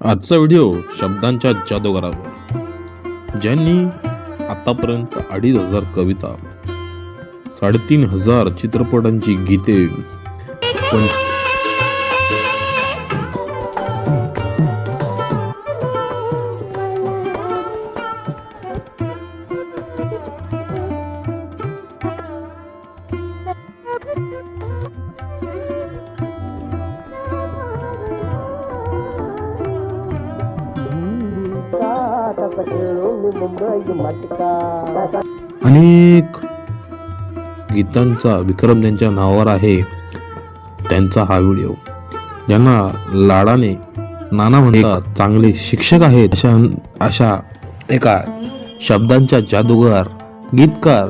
आजचा व्हिडिओ शब्दांच्या जादूगारावर. ज्यांनी आतापर्यंत अडीच हजार कविता साडेतीन हजार चित्रपटांची गीते पण अनेक गीतांचा विक्रम ज्यांच्या नावावर आहे त्यांचा हा व्हिडिओ ज्यांना लाडाने नाना म्हणतात चांगले शिक्षक आहेत अशा अशा एका शब्दांच्या जादूगार गीतकार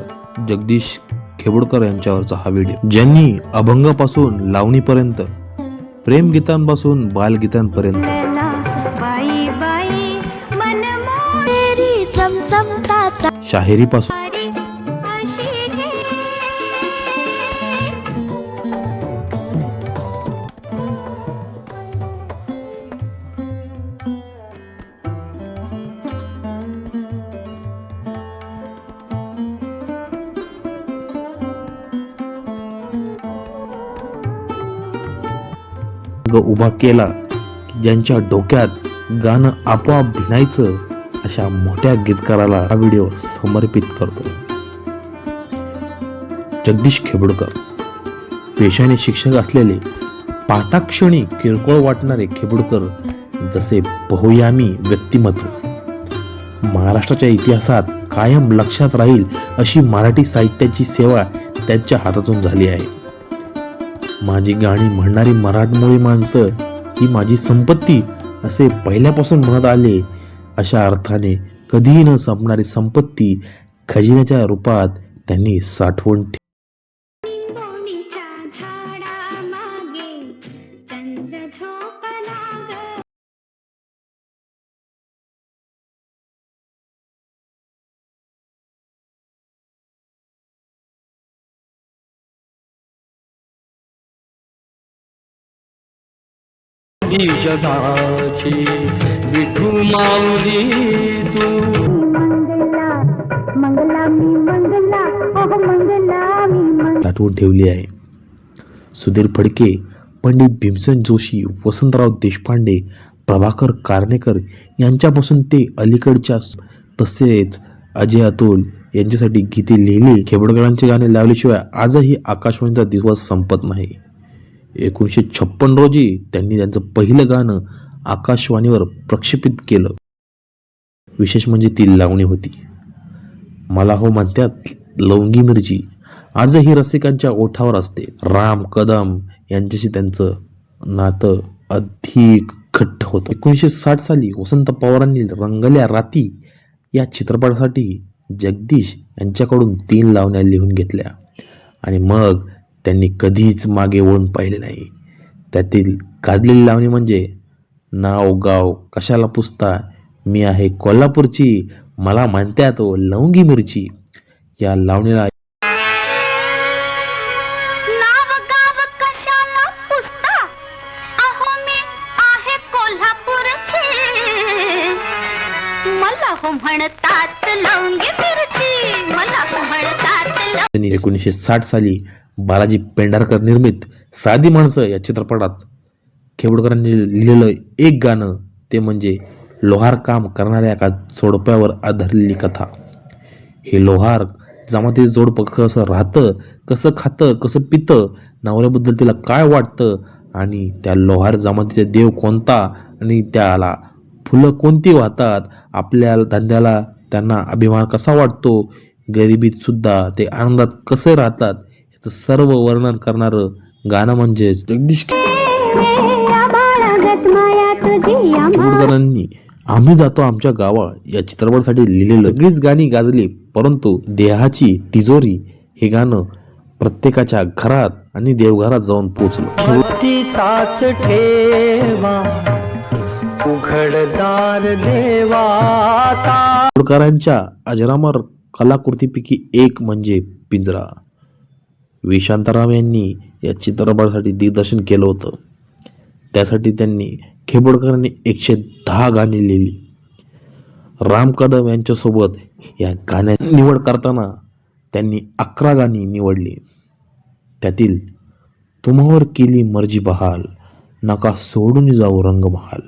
जगदीश खेबडकर यांच्यावरचा हा व्हिडिओ. ज्यांनी अभंगापासून लावणीपर्यंत प्रेमगीतांपासून बालगीतांपर्यंत शाहिरीपासून. घे. ग उभा केला की ज्यांच्या डोक्यात गाणं आपोआप भिनायचं अशा मोठ्या गीतकाराला हा व्हिडिओ समर्पित करतो. जगदीश खेबडकर. पेशाने शिक्षक असलेले पाताक्षणी किरकोळ वाटणारे खेबडकर जसे बहुयामी व्यक्तिमत्व. महाराष्ट्राच्या इतिहासात कायम लक्षात राहील अशी मराठी साहित्याची सेवा त्यांच्या हातातून झाली आहे. माझी गाणी म्हणणारी मराठमोळी माणसं ही माझी संपत्ती असे पहिल्यापासून म्हणत आले अशा अर्थाने कधीही न संपणारी संपत्ती खजिन्याच्या रूपात त्यांनी ही जगाची माऊली तू. मंगला मंगला मी मंगला ओह मंगला मी मंगला. साठवून ठेवली आहे. सुधीर फडके पंडित भीमसेन जोशी वसंतराव देशपांडे प्रभाकर कारणेकर यांच्यापासून ते अलीकडच्या तसेच अजय अतुल यांच्यासाठी गीते लिहिली. खेबडकरांचे गाणे लावल्याशिवाय आजही आकाशवाणीचा दिवस संपत नाही. एकोणीसशे छप्पन रोजी त्यांनी त्यांचं पहिलं गाणं आकाशवाणीवर प्रक्षेपित केलं. विशेष म्हणजे ती लावणी होती. मला हो म्हणत्यात लवंगी मिरची. आजही रसिकांच्या ओठावर असते. राम कदम यांच्याशी त्यांचं नातं अधिक घट्ट होतं. एकोणीसशे साठ साली वसंत पवारांनी रंगल्या राती या चित्रपटासाठी जगदीश यांच्याकडून तीन लावण्या लिहून घेतल्या. आणि मग त्यांनी कधीच मागे वळून पाहिले नाही. त्यातील गाजलेली लावणी म्हणजे नाव गाव कशाला पुसता मी आहे कोल्हापूरची. मला म्हणतात लवंगी मिरची. या लावणीला एकोणीसशे साठ साली बालाजी पेंढारकर निर्मित साधी माणसं या चित्रपटात खेबडकरांनी लिहिलेलं एक गाणं ते म्हणजे लोहार काम करणाऱ्या एका जोडप्यावर आधारलेली कथा. हे लोहार जमाती जोडपं कसं राहतं कसं खातं कसं पितं नवऱ्याबद्दल तिला काय वाटतं आणि त्या लोहार जमातीचा देव कोणता आणि त्याला फुलं कोणती वाहतात आपल्या धंद्याला त्यांना अभिमान कसा वाटतो गरिबीतसुद्धा ते आनंदात कसे राहतात याचं सर्व वर्णन करणारं गाणं म्हणजे जगदीश बाळगत माया तुझी खेडकरांनी आम्ही जातो आमच्या गावा या चित्रपटासाठी लिहिलेलं. सगळीच गाणी गाजली परंतु देहाची तिजोरी हे गाणं प्रत्येकाच्या घरात आणि देवघरात जाऊन ठेवा उघडदार अजरामर कलाकृतीपैकी एक म्हणजे पिंजरा. विशांताराम यांनी या चित्रपटासाठी दिग्दर्शन केलं होतं. त्यासाठी त्यांनी खेबडकरांनी एकशे दहा गाणी लिहिली. राम कदम यांच्यासोबत या गाण्या निवड करताना त्यांनी अकरा गाणी निवडली. त्यातील तुम्हावर केली मर्जी बहाल नका सोडून जाऊ रंगमहाल.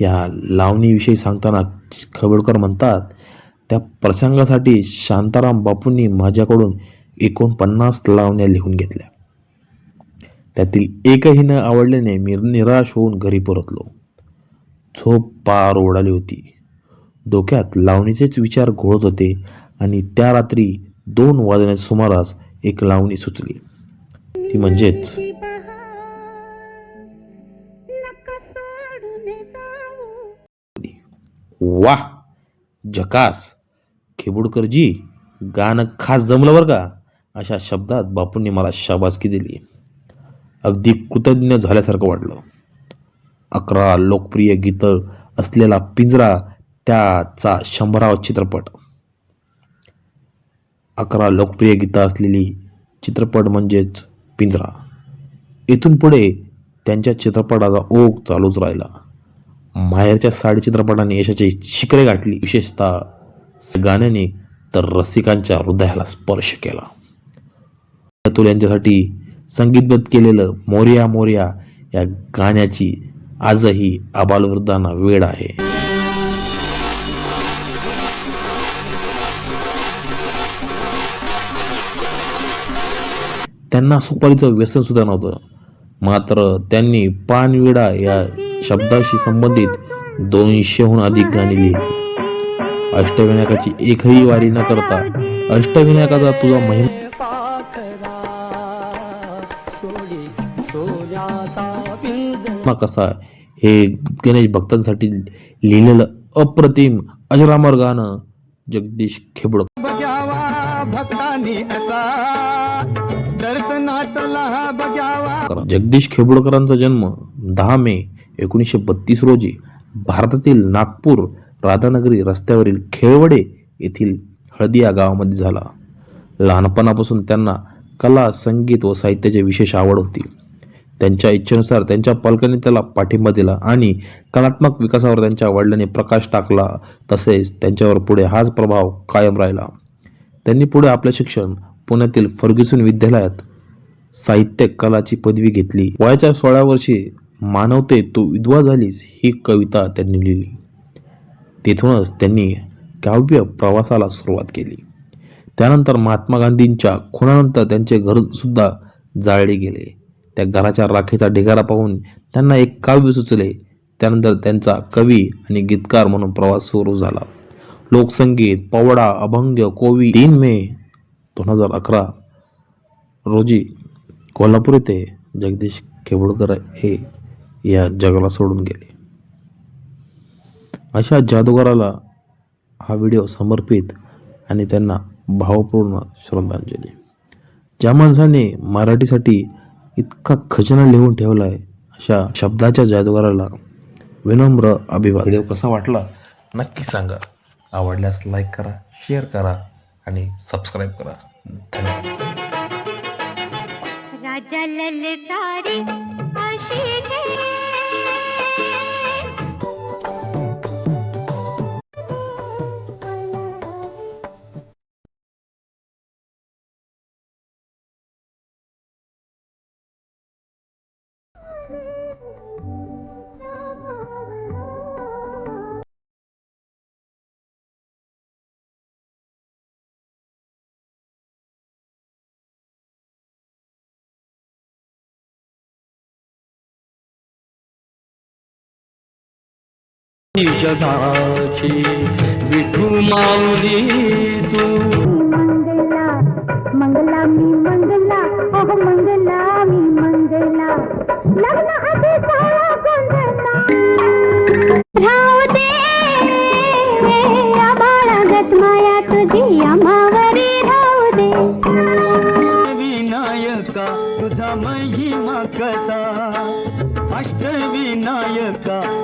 या लावणीविषयी सांगताना खबडकर म्हणतात त्या प्रसंगासाठी शांताराम बापूंनी माझ्याकडून एकोणपन्नास लावण्या लिहून घेतल्या. त्यातील एकही न आवडल्याने मी निराश होऊन घरी परतलो. झोप पार ओढाली होती. डोक्यात लावणीचेच विचार घोळत होते आणि त्या रात्री दोन वाजण्याच्या सुमारास एक लावणी सुचली. ती म्हणजेच वा जकास खेबुडकरजी गाणं खास जमलं बरं का? अशा शब्दात बापूंनी मला शाबासकी दिली. अगदी कृतज्ञ झाल्यासारखं वाटलं. अकरा लोकप्रिय गीतं असलेला पिंजरा त्याचा शंभरावा चित्रपट. अकरा लोकप्रिय गीतं असलेली चित्रपट म्हणजेच पिंजरा. इथून पुढे त्यांच्या चित्रपटाचा ओघ चालूच राहिला. माहेरच्या साडी चित्रपटाने यशाची शिखरे गाठली. विशेषतः गाण्याने तर रसिकांच्या हृदयाला स्पर्श केला. अतुल यांच्यासाठी संगीतबद्ध केलेलं मोर्या मोर्या या गाण्याची आजही आबालवृद्धांना वेळ आहे. त्यांना सुपारीचं व्यसन सुद्धा नव्हतं. मात्र त्यांनी पानविडा या शब्दाशी संबंधित दोनशेहून अधिक गाणी लिहिली. अष्टविनायकाची एकही वारी न करता अष्टविनायकाचा तुझा महिमा कसा हे गणेश भक्तांसाठी लिहिलेलं अप्रतिम अजरामर गाणं जगदीश खेबड. जगदीश खेबुडकरांचा जन्म दहा मे एकोणीसशे बत्तीस रोजी भारतातील नागपूर राधानगरी रस्त्यावरील खेळवडे येथील हळदी या गावामध्ये झाला. लहानपणापासून त्यांना कला संगीत व साहित्याची विशेष आवड होती. त्यांच्या इच्छेनुसार त्यांच्या पालकांनी त्याला पाठिंबा दिला आणि कलात्मक विकासावर त्यांच्या वडिलांनी प्रकाश टाकला. तसेच त्यांच्यावर पुढे हाच प्रभाव कायम राहिला. त्यांनी पुढे आपले शिक्षण पुण्यातील फर्ग्युसन विद्यालयात साहित्य कलाची पदवी घेतली. वयाच्या सोळा वर्षी मानवते तू विधवा झालीस ही कविता त्यांनी लिहिली. तेथूनच त्यांनी काव्य प्रवासाला सुरुवात केली. त्यानंतर महात्मा गांधींच्या खुनानंतर त्यांचे घरसुद्धा जाळले गेले. त्या घराच्या राखेचा ढिगारा पाहून त्यांना एक काव्य सुचले. त्यानंतर त्यांचा कवी आणि गीतकार म्हणून प्रवास सुरू झाला. लोकसंगीत पवडा अभंग कोवी तीन मे दोन हजार अकरा रोजी कोल्हापूर येथे जगदीश खेबोडकर हे या जगाला सोडून गेले. अशा जादूगाराला हा व्हिडिओ समर्पित आणि त्यांना भावपूर्ण श्रद्धांजली. ज्या माणसाने मराठीसाठी इतका खजाना लिहून ठेवला आहे अशा शब्दाच्या जादूगाराला विनम्र अभिवादन. व्हिडिओ कसा वाटला नक्की सांगा. आवडल्यास लाईक करा शेअर करा आणि सबस्क्राईब करा. धन्यवाद. राजा ललकारी जगाची विठू माऊली तू. मंगला मंगला मी मंगला ओह मंगला मी मंगला. लग्न आधी साळा गोंधळला राहू दे आबाळागत माया तुझी आम्हावरी राहू दे. विनायका तुझा महिमा कसा? अष्टविनायका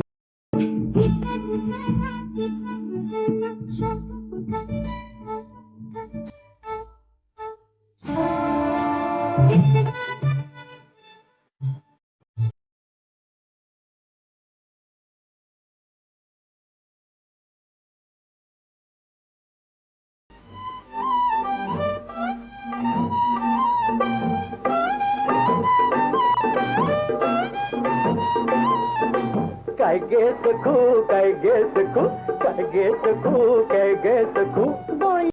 गे सखू काय गे सखू काय गे सखू काय गे सखू